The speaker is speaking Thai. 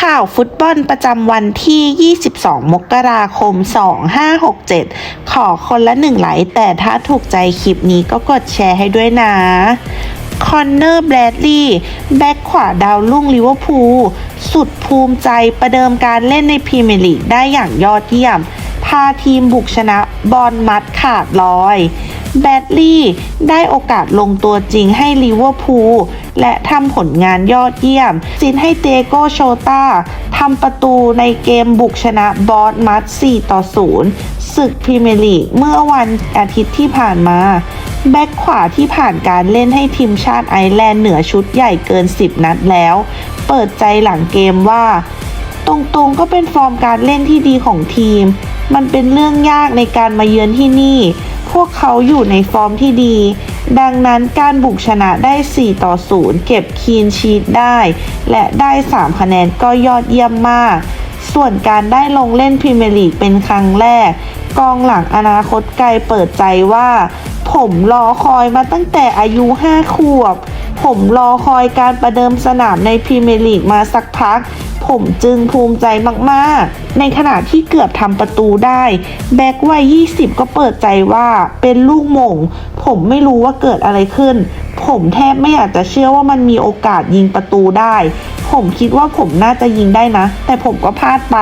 ข่าวฟุตบอลประจำวันที่ 22 มกราคม 2567 ขอคนละหนึ่งไลค์แต่ถ้าถูกใจคลิปนี้ก็กดแชร์ให้ด้วยนะคอนเนอร์แบรดลีย์แบ็กขวาดาวรุ่งลิเวอร์พูลสุดภูมิใจประเดิมการเล่นในพรีเมียร์ลีกได้อย่างยอดเยี่ยม พาทีมบุกชนะบอลมัดขาดลอย แบดลีย์ได้โอกาสลงตัวจริงให้ลิเวอร์พูลและทำผลงานยอดเยี่ยมสินให้เตโกโชตาทำประตูในเกมบุกชนะบอสมัด4ต่อ 0 ศึกพรีเมียร์ลีกเมื่อวันอาทิตย์ที่ผ่านมา แบ็กขวาที่ผ่านการเล่นให้ทีมชาติไอร์แลนด์เหนือชุดใหญ่เกิน 10 นัดแล้ว เปิดใจหลังเกมว่า ตรงๆก็เป็นฟอร์มการเล่นที่ดีของทีม มันเป็นเรื่องยากในการมาเยือนที่นี่ พวกเขาอยู่ในฟอร์มที่ดี ดังนั้นการบุกชนะได้ 4 ต่อ 0 เก็บคีนชีตได้ และได้ 3 คะแนนก็ยอดเยี่ยมมาก ส่วนการได้ลงเล่นพรีเมียร์ลีกเป็นครั้งแรก กองหลังอนาคตไกลเปิดใจว่า ผมรอคอยมาตั้งแต่อายุ 5 ขวบ ผมรอคอยการประเดิมสนามในพรีเมียร์ลีกมาสักพัก ผมจึงภูมิใจมากๆ ในขณะที่เกือบทำประตูได้ แบ็กวัย 20 ก็เปิดใจว่าเป็นลูกหม่ง ผมไม่รู้ว่าเกิดอะไรขึ้น ผมแทบไม่อยากจะเชื่อว่ามันมีโอกาสยิงประตูได้ ผมคิดว่าผมน่าจะยิงได้นะ แต่ผมก็พลาดไป